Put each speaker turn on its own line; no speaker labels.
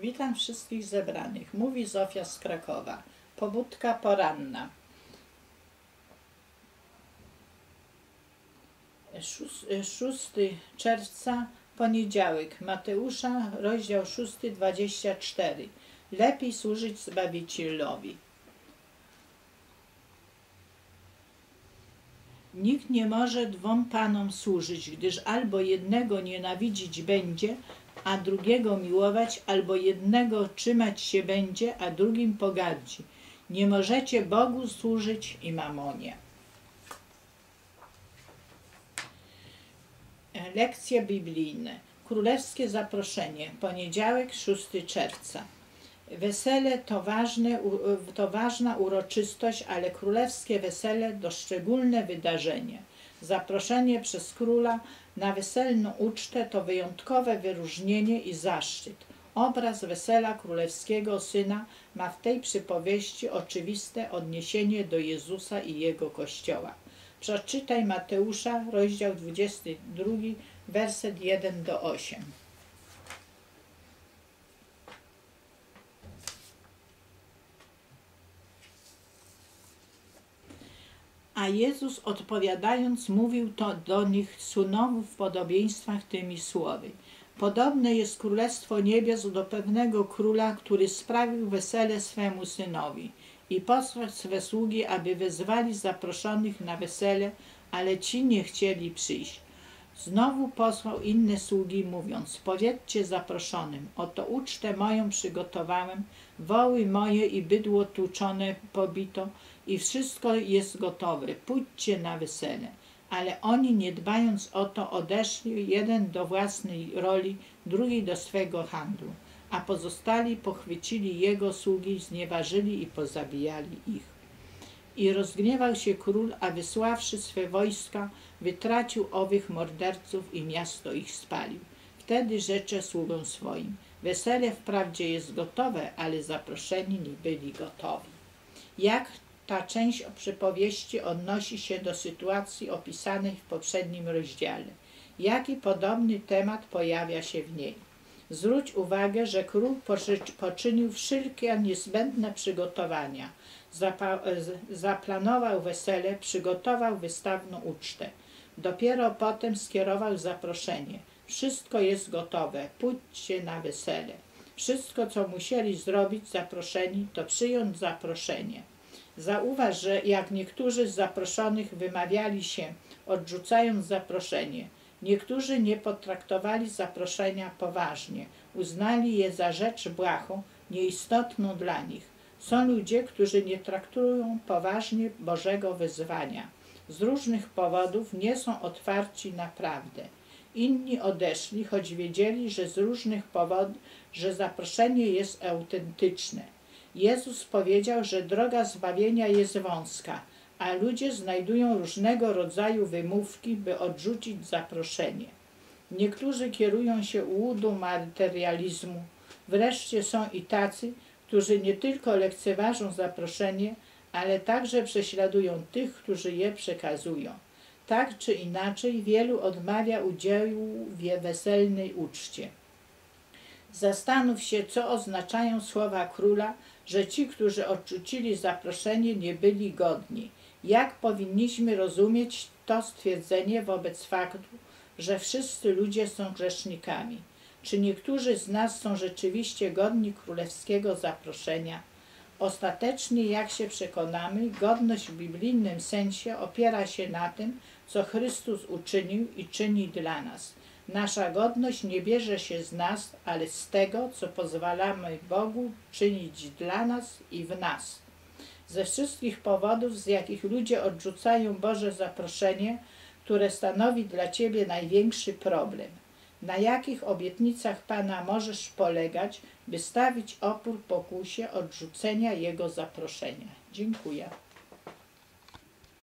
Witam wszystkich zebranych. Mówi Zofia z Krakowa. Pobudka poranna. 6 czerwca, poniedziałek. Mateusza, rozdział 6, 24. Lepiej służyć Zbawicielowi. Nikt nie może dwom panom służyć, gdyż albo jednego nienawidzić będzie, a drugiego miłować, albo jednego trzymać się będzie, a drugim pogardzi. Nie możecie Bogu służyć i mamonie. Lekcje biblijne. Królewskie zaproszenie. Poniedziałek, 6 czerwca. Wesele to, ważne, to ważna uroczystość, ale królewskie wesele to szczególne wydarzenie. Zaproszenie przez króla na weselną ucztę to wyjątkowe wyróżnienie i zaszczyt. Obraz wesela królewskiego syna ma w tej przypowieści oczywiste odniesienie do Jezusa i jego kościoła. Przeczytaj Mateusza, rozdział 22, werset 1 do 8. A Jezus odpowiadając mówił to do nich znowu w podobieństwach tymi słowy. Podobne jest królestwo niebios do pewnego króla, który sprawił wesele swemu synowi i posłał swe sługi, aby wezwali zaproszonych na wesele, ale ci nie chcieli przyjść. Znowu posłał inne sługi, mówiąc: Powiedzcie zaproszonym: Oto ucztę moją przygotowałem, woły moje i bydło tłuczone pobito, i wszystko jest gotowe. Pójdźcie na wesele. Ale oni, nie dbając o to, odeszli, jeden do własnej roli, drugi do swego handlu, a pozostali pochwycili jego sługi, znieważyli i pozabijali ich. I rozgniewał się król, a wysławszy swe wojska, wytracił owych morderców i miasto ich spalił. Wtedy rzecze sługom swoim. Wesele wprawdzie jest gotowe, ale zaproszeni nie byli gotowi. Jak ta część przypowieści odnosi się do sytuacji opisanej w poprzednim rozdziale. Jaki podobny temat pojawia się w niej? Zwróć uwagę, że król poczynił wszelkie niezbędne przygotowania. Zaplanował wesele, przygotował wystawną ucztę. Dopiero potem skierował zaproszenie. Wszystko jest gotowe, pójdźcie na wesele. Wszystko, co musieli zrobić zaproszeni, to przyjąć zaproszenie. Zauważ, że jak niektórzy z zaproszonych wymawiali się, odrzucając zaproszenie, niektórzy nie potraktowali zaproszenia poważnie, uznali je za rzecz błahą, nieistotną dla nich. Są ludzie, którzy nie traktują poważnie Bożego wyzwania. Z różnych powodów nie są otwarci na prawdę. Inni odeszli, choć wiedzieli, że z różnych powodów, że zaproszenie jest autentyczne Jezus powiedział, że droga zbawienia jest wąska, a ludzie znajdują różnego rodzaju wymówki, by odrzucić zaproszenie. Niektórzy kierują się ułudą materializmu. Wreszcie są i tacy, którzy nie tylko lekceważą zaproszenie, ale także prześladują tych, którzy je przekazują. Tak czy inaczej, wielu odmawia udziału w weselnej uczcie. Zastanów się, co oznaczają słowa króla, że ci, którzy odrzucili zaproszenie, nie byli godni. Jak powinniśmy rozumieć to stwierdzenie wobec faktu, że wszyscy ludzie są grzesznikami? Czy niektórzy z nas są rzeczywiście godni królewskiego zaproszenia? Ostatecznie, jak się przekonamy, godność w biblijnym sensie opiera się na tym, co Chrystus uczynił i czyni dla nas. Nasza godność nie bierze się z nas, ale z tego, co pozwalamy Bogu czynić dla nas i w nas. Ze wszystkich powodów, z jakich ludzie odrzucają Boże zaproszenie, które stanowi dla Ciebie największy problem. Na jakich obietnicach Pana możesz polegać, by stawić opór pokusie odrzucenia Jego zaproszenia? Dziękuję.